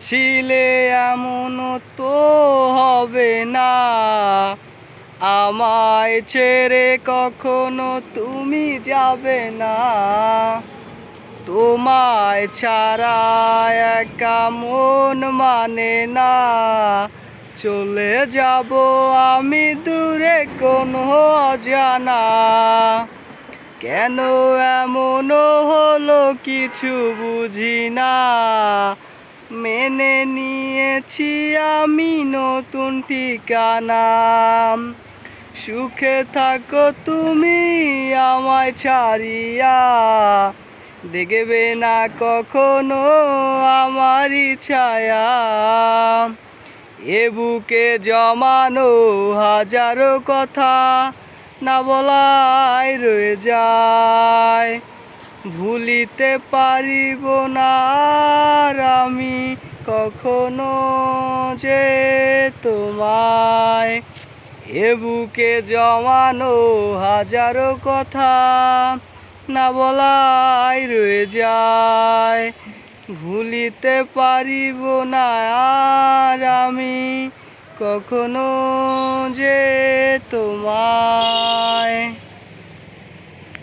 চেয়েছিলে এমন তো হবে না। আমায় ছেড়ে কখনো তুমি যাবে না। তোমায় ছাড়া একা মন মানে না। চলে যাব আমি দূরে কোনো অজানা। কেন এমন হলো কিছু বুঝি না। মেনে নিয়েছি আমি নতুন ঠিকানা। সুখে থাকো তুমি আমায় ছাড়িয়া। দেখবে না কখনো আমারই ছায়া। এ বুকে জমানো হাজারো কথা না বলাই রয়ে যায়। ভুলিতে পারিব না আমি কখনো যে তোমায় এ বুকে জমানো হাজারো কথা না বলাই রয়ে যায়। ভুলিতে পারিব না আর আমি কখনো যে তোমায়